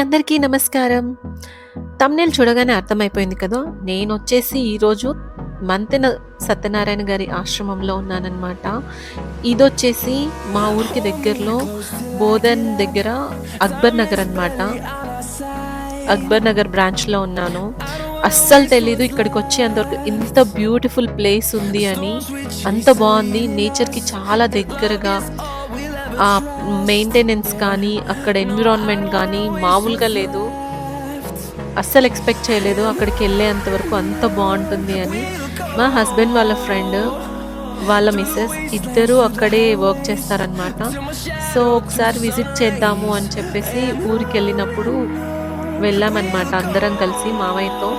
అందరికీ నమస్కారం. తమ్నేల్ చూడగానే అర్థమైపోయింది కదా నేను వచ్చేసి ఈరోజు మంతెన సత్యనారాయణ గారి ఆశ్రమంలో ఉన్నానన్నమాట. ఇది వచ్చేసి మా ఊరికి దగ్గరలో బోధన్ దగ్గర అక్బర్ నగర్ అన్నమాట. అక్బర్ నగర్ బ్రాంచ్లో ఉన్నాను. అస్సలు తెలీదు ఇక్కడికి వచ్చేంతవరకు ఇంత బ్యూటిఫుల్ ప్లేస్ ఉంది అని. అంత బాగుంది. నేచర్కి చాలా దగ్గరగా ఆ మెయింటెనెన్స్ కానీ అక్కడ ఎన్విరాన్మెంట్ కానీ మామూలుగా లేదు. అస్సలు ఎక్స్పెక్ట్ చేయలేదు అక్కడికి వెళ్ళేంత వరకు అంత బాగుంటుంది అని. మా హస్బెండ్ వాళ్ళ ఫ్రెండ్ వాళ్ళ మిస్సెస్ ఇద్దరూ అక్కడే వర్క్ చేస్తారనమాట సో ఒకసారి విజిట్ చేద్దాము అని చెప్పేసి ఊరికి వెళ్ళినప్పుడు వెళ్ళామన్నమాట అందరం కలిసి మావయ్యతో.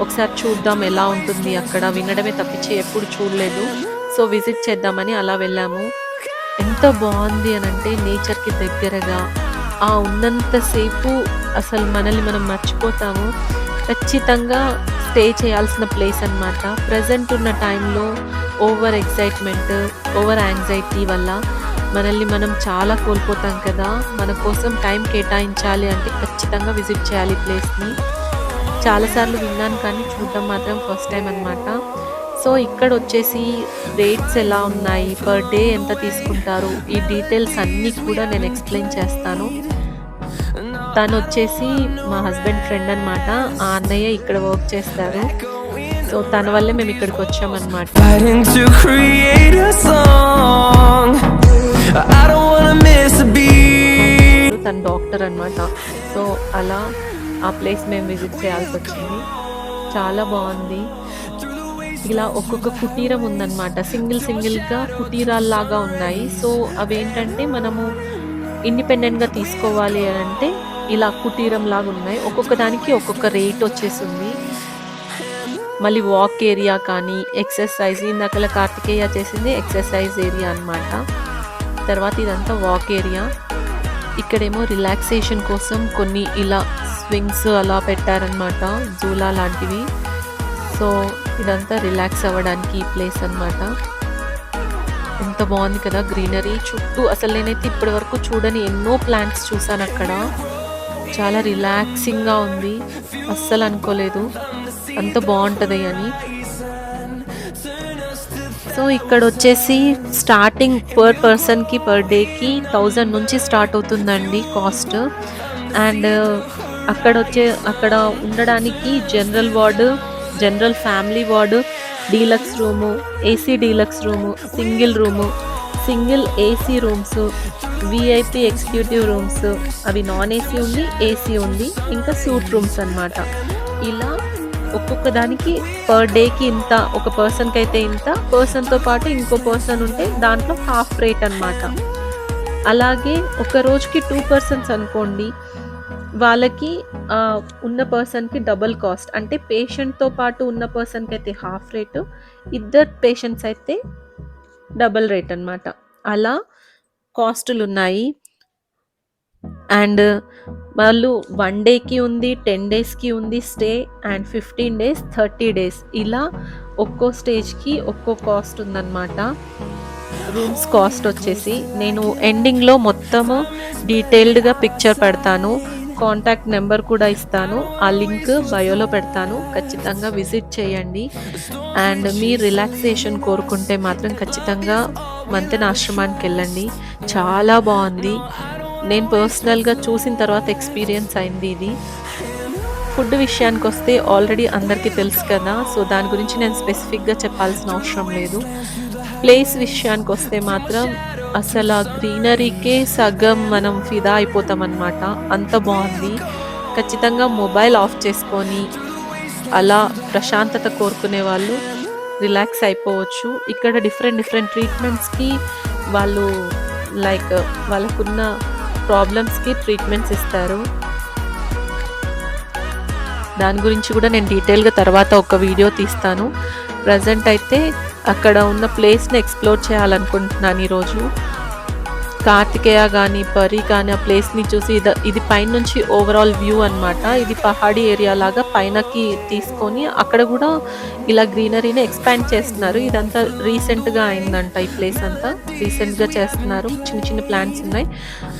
ఒకసారి చూద్దాం ఎలా ఉంటుంది అక్కడ. వినడమే తప్పించి ఎప్పుడు చూడలేదు. సో విజిట్ చేద్దామని అలా వెళ్ళాము. ఎంత బాగుంది అని అంటే నేచర్కి దగ్గరగా ఆ ఉన్నంతసేపు అసలు మనల్ని మనం మర్చిపోతాము. ఖచ్చితంగా స్టే చేయాల్సిన ప్లేస్ అన్నమాట. ప్రజెంట్ ఉన్న టైంలో ఓవర్ ఎక్సైట్మెంట్ ఓవర్ యాంగ్జైటీ వల్ల మనల్ని మనం చాలా కోల్పోతాం కదా. మన కోసం టైం కేటాయించాలి అంటే ఖచ్చితంగా విజిట్ చేయాలి ప్లేస్ని. చాలాసార్లు విన్నాను కానీ చూడడం మాత్రం ఫస్ట్ టైం అన్నమాట. సో ఇక్కడ వచ్చేసి రేట్స్ ఎలా ఉన్నాయి? పర్ డే ఎంత తీసుకుంటారు? ఈ డీటెయిల్స్ అన్నీ కూడా నేను ఎక్స్ప్లెయిన్ చేస్తాను. తను వచ్చేసి మా హస్బెండ్ ఫ్రెండ్ అన్నమాట. ఆ అన్నయ్య ఇక్కడ వర్క్ చేస్తారు. సో తన వల్లే మేము ఇక్కడికి వచ్చామన్నమాట. తను డాక్టర్ అన్నమాట. సో అలా ఆ ప్లేస్ మేము విజిట్ చేయాల్సి వచ్చింది. చాలా బాగుంది. ఇలా ఒక్కొక్క కుటీరం ఉందన్నమాట. సింగిల్ సింగిల్గా కుటీరాల్లాగా ఉన్నాయి. సో అవేంటంటే మనము ఇండిపెండెంట్గా తీసుకోవాలి అని అంటే ఇలా కుటీరం లాగా ఉన్నాయి. ఒక్కొక్క దానికి ఒక్కొక్క రేట్ వచ్చేసింది. మళ్ళీ వాక్ ఏరియా కానీ ఎక్సర్సైజ్ ఇందాకలా కార్తికేయ చేసింది ఎక్సర్సైజ్ ఏరియా అన్నమాట. తర్వాత ఇదంతా వాక్ ఏరియా. ఇక్కడేమో రిలాక్సేషన్ కోసం కొన్ని ఇలా స్వింగ్స్ అలా పెట్టారనమాట జూలా లాంటివి. సో ఇదంతా రిలాక్స్ అవ్వడానికి ఈ ప్లేస్ అన్నమాట. ఎంత బాగుంది కదా గ్రీనరీ. చుట్టూ అసలు నేనైతే ఇప్పటి వరకు చూడని ఎన్నో ప్లాంట్స్ చూసాను అక్కడ. చాలా రిలాక్సింగ్గా ఉంది. అస్సలు అనుకోలేదు. అంత బాగుంటుంది అని. సో ఇక్కడ వచ్చేసి స్టార్టింగ్ పర్ పర్సన్కి పర్ డేకి థౌజండ్ నుంచి స్టార్ట్ అవుతుందండి కాస్ట్. అండ్ అక్కడ వచ్చే అక్కడ ఉండడానికి general ward general family ward deluxe room AC deluxe room single room single AC rooms VIP executive rooms అవి నాన్ ఏసీ ఉంది ఏసీ ఉంది ఇంకా సూట్ రూమ్స్ అనమాట ఇలా ఒక్కొక్క దానికి పర్ డేకి ఇంత ఒక పర్సన్కి అయితే ఇంత పర్సన్తో పాటు ఇంకో పర్సన్ ఉంటే దాంట్లో హాఫ్ రేట్ అన్నమాట. అలాగే ఒక రోజుకి టూ పర్సన్స్ అనుకోండి వాళ్ళకి ఉన్న పర్సన్కి డబుల్ కాస్ట్. అంటే పేషెంట్తో పాటు ఉన్న పర్సన్కి అయితే హాఫ్ రేటు ఇద్దరు పేషెంట్స్ అయితే డబుల్ రేట్ అనమాట అలా కాస్టులు ఉన్నాయి అండ్ వాళ్ళు వన్ డేకి ఉంది టెన్ డేస్కి ఉంది stay and fifteen days thirty days. ఇలా ఒక్కో స్టేజ్కి ఒక్కో కాస్ట్ ఉందన్నమాట. రూమ్స్ కాస్ట్ వచ్చేసి నేను ఎండింగ్లో మొత్తము డీటెయిల్డ్గా పిక్చర్ పెడతాను. కాంటాక్ట్ నెంబర్ కూడా ఇస్తాను. ఆ లింక్ బయోలో పెడతాను. ఖచ్చితంగా విజిట్ చేయండి. అండ్ మీ రిలాక్సేషన్ కోరుకుంటే మాత్రం ఖచ్చితంగా మంతెన ఆశ్రమానికి వెళ్ళండి. చాలా బాగుంది. నేను పర్సనల్గా చూసిన తర్వాత ఎక్స్పీరియన్స్ అయింది ఇది. ఫుడ్ విషయానికి వస్తే ఆల్రెడీ అందరికీ తెలుసు కదా. సో దాని గురించి నేను స్పెసిఫిక్గా చెప్పాల్సిన అవసరం లేదు. ప్లేస్ విషయానికి వస్తే మాత్రం అసలు ఆ గ్రీనరీకే సగం మనం ఫిదా అయిపోతాం అనమాట అంత బాగుంది. ఖచ్చితంగా మొబైల్ ఆఫ్ చేసుకొని అలా ప్రశాంతత కోరుకునే వాళ్ళు రిలాక్స్ అయిపోవచ్చు. ఇక్కడ డిఫరెంట్ డిఫరెంట్ ట్రీట్మెంట్స్కి వాళ్ళు లైక్ వాళ్ళకున్న ప్రాబ్లమ్స్కి ట్రీట్మెంట్స్ ఇస్తారు. దాని గురించి కూడా నేను డీటెయిల్గా తర్వాత ఒక వీడియో తీస్తాను. ప్రజెంట్ అయితే అక్కడ ఉన్న ప్లేస్ని ఎక్స్ప్లోర్ చేయాలనుకుంటున్నాను ఈరోజు కార్తికేయ కానీ పరి కానీ ఆ ప్లేస్‌ని చూసి ఇది ఇది పైనుంచి ఓవరాల్ వ్యూ అన్నమాట. ఇది పహాడీ ఏరియా లాగా పైనకి తీసుకొని అక్కడ కూడా ఇలా గ్రీనరీని ఎక్స్‌పాండ్ చేస్తున్నారు. ఇదంతా రీసెంట్‌గా అయిందంట ఈ ప్లేస్ అంతా. రీసెంట్‌గా చేస్తున్నారు. చిన్న చిన్న ప్లాంట్స్ ఉన్నాయి.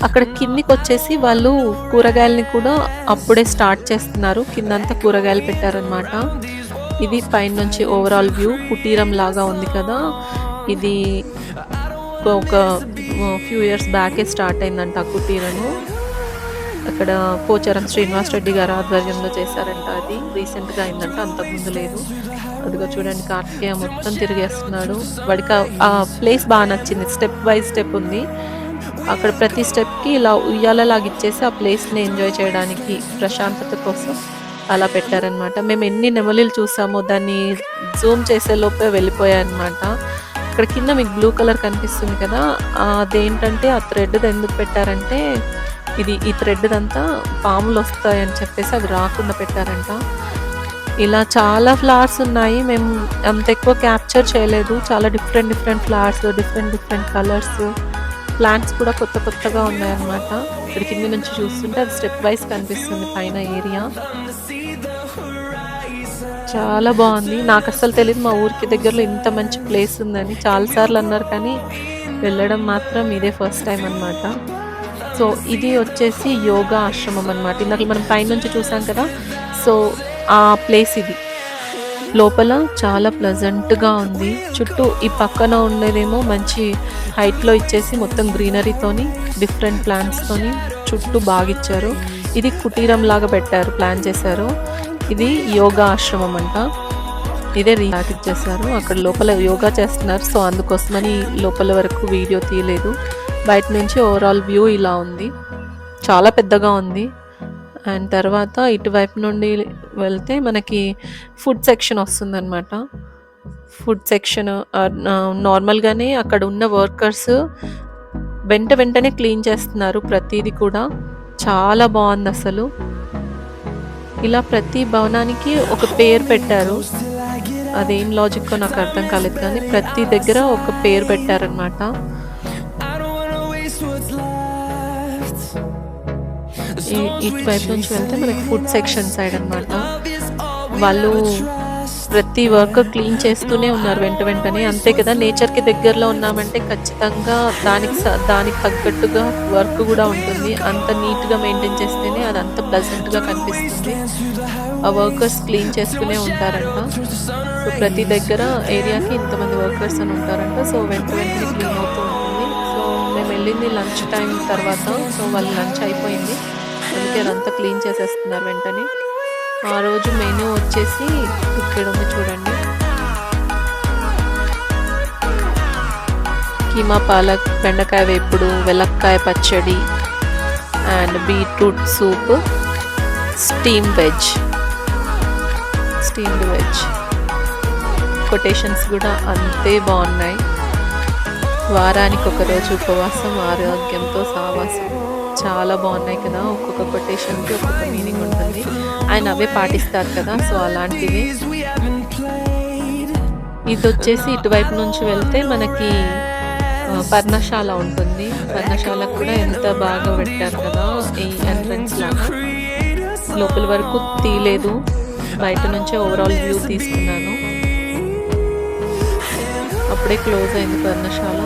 అక్కడ కిందికొచ్చేసి వాళ్ళు కూరగాయలని కూడా అప్పుడే స్టార్ట్ చేస్తున్నారు. కిందంతా కూరగాయలు పెట్టారనమాట. ఇది పైనుంచి ఓవరాల్ వ్యూ కుటీరం లాగా ఉంది కదా! ఇది ఒక ఫ్యూ ఇయర్స్ బ్యాకే స్టార్ట్ అయిందంట ఆ కుటీరము. అక్కడ పోచారం శ్రీనివాస్ రెడ్డి గారు ఆధ్వర్యంలో చేశారంట అది. రీసెంట్‌గా అయిందంట. అంతకుముందు లేదు. అదిగో చూడండి కార్తికేయ మొత్తం తిరిగేస్తున్నాడు. వాడికి ఆ ప్లేస్ బాగా నచ్చింది. స్టెప్ బై స్టెప్ ఉంది. అక్కడ ప్రతి స్టెప్‌కి ఇలా ఉయ్యాలలాగా ఇచ్చేసి ఆ ప్లేస్‌ని ఎంజాయ్ చేయడానికి ప్రశాంతత కోసం అలా పెట్టారనమాట. మేము ఎన్ని నెమలీలు చూసామో దాన్ని జూమ్ చేసే లోపే వెళ్ళిపోయాయన్నమాట. ఇక్కడ కింద మీకు బ్లూ కలర్ కనిపిస్తుంది కదా! అదేంటంటే ఆ థ్రెడ్‌ది ఎందుకు పెట్టారంటే ఇది ఈ థ్రెడ్‌దంతా పాములొస్తాయని చెప్పేసి అవి రాకుండా పెట్టారంట. ఇలా చాలా ఫ్లవర్స్ ఉన్నాయి. మేము అంత ఎక్కువ క్యాప్చర్ చేయలేదు. చాలా different different flowers, different different colours, plants కూడా కొత్త కొత్తగా ఉన్నాయన్నమాట. ఇక్కడ కింద నుంచి చూస్తుంటే అది స్టెప్ వైస్ కనిపిస్తుంది పైన ఏరియా. చాలా బాగుంది నాకు అస్సలు తెలియదు మా ఊరికి దగ్గరలో ఇంత మంచి ప్లేస్ ఉందని. చాలా సార్లు అన్నారు కానీ వెళ్ళడం మాత్రం ఇదే ఫస్ట్ టైం అన్నమాట. సో ఇది వచ్చేసి యోగా ఆశ్రమం అన్నమాట. ఇందాక మనం పైనుంచి చూసాం కదా! సో ఆ ప్లేస్ ఇది. లోపల చాలా ప్లెజెంట్‌గా ఉంది. చుట్టూ ఈ పక్కన ఉండేదేమో మంచి హైట్‌లో ఇచ్చేసి మొత్తం గ్రీనరీతోని డిఫరెంట్ ప్లాంట్స్‌తోని చుట్టూ బాగా ఇచ్చారు ఇది కుటీరం లాగా పెట్టారు. ప్లాన్ చేశారు. ఇది యోగా ఆశ్రమం అంట. ఇదే రీహాట్ చేశారు అక్కడ లోపల యోగా చేస్తున్నారు. సో అందుకోసమని లోపల వరకు వీడియో తీయలేదు. బయట నుంచి ఓవరాల్ వ్యూ ఇలా ఉంది. చాలా పెద్దగా ఉంది. అండ్ తర్వాత ఇటువైపు నుండి వెళ్తే మనకి ఫుడ్ సెక్షన్ వస్తుందన్నమాట. ఫుడ్ సెక్షన్ నార్మల్‌గానే అక్కడ ఉన్న వర్కర్స్ వెంట వెంటనే క్లీన్ చేస్తున్నారు ప్రతిదీ కూడా. చాలా బాగుంది అసలు ఇలా ప్రతి భవనానికి ఒక పేరు పెట్టారు. అదేం లాజిక్కో నాకు అర్థం కాలేదు కానీ ప్రతి దగ్గర ఒక పేరు పెట్టారనమాట. ఇటువైపు నుంచి వెళ్తే మనకి ఫుడ్ సెక్షన్ సైడ్ అనమాట వాళ్ళు ప్రతి వర్క్ క్లీన్ చేస్తూనే ఉన్నారు వెంట వెంటనే. అంతే కదా! నేచర్‌కి దగ్గరలో ఉన్నామంటే ఖచ్చితంగా దానికి స దానికి తగ్గట్టుగా వర్క్ కూడా ఉంటుంది. అంత నీట్‌గా మెయింటైన్ చేస్తేనే అది అంత ప్లజెంట్గా కనిపిస్తుంది. ఆ వర్కర్స్ క్లీన్ చేస్తూనే ఉంటారంట. సో ప్రతి దగ్గర ఏరియాకి ఇంతమంది వర్కర్స్ అని ఉంటారంట. సో వెంట వెంటనే క్లీన్ అవుతూ ఉంటుంది. సో మేము వెళ్ళింది లంచ్ టైం తర్వాత. సో వాళ్ళ లంచ్ అయిపోయింది. అందుకే అదంతా క్లీన్ చేసేస్తున్నారు వెంటనే. ఆ రోజు మెనూ వచ్చేసి ఇక్కడ ఉంది చూడండి. కీమా పాలక్, బెండకాయ వేపుడు, వెలక్కాయ పచ్చడి and beetroot soup, steam veg. Steamed veg. Quotations కూడా అంతే బాగున్నాయి వారానికి ఒక రోజు ఉపవాసం ఆరోగ్యంతో సావాసం. చాలా బాగున్నాయి కదా! ఒక్కొక్క కొటేషన్‌కి ఒక్కొక్క మీనింగ్ ఉంటుంది. ఆయన అవే పాటిస్తారు కదా! సో అలాంటివి. ఇదొచ్చేసి ఇటువైపు నుంచి వెళ్తే మనకి పర్ణశాల ఉంటుంది. పర్ణశాల కూడా ఎంత బాగా పెట్టారు కదా! ఈ ఎంట్రన్స్ లాగా. లోపల వరకు తీయలేదు. బయట నుంచే ఓవరాల్ వ్యూ తీసుకున్నాను. అప్పుడే క్లోజ్ అయింది పర్ణశాల.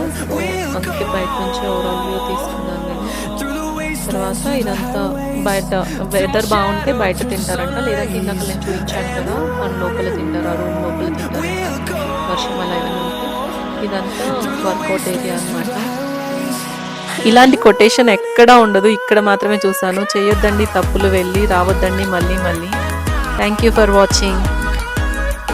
అందుకే బయట నుంచే ఓవరాల్ వ్యూ తీసుకున్నాను తర్వాత ఇదంతా బయట వెదర్ బాగుంటే బయట తింటారంట. లేదా కింద నేను చూపించాను కదా! మన లోపల తింటారు. ఆ రూమ్ లోపల తింటారు వర్షం అలా ఇదంతా వర్కౌట్ ఏరియా అన్నమాట. ఇలాంటి కొటేషన్ ఎక్కడా ఉండదు. ఇక్కడ మాత్రమే చూసాను. చేయొద్దండి తప్పులు వెళ్ళి రావద్దండి మళ్ళీ మళ్ళీ. Thank you for watching.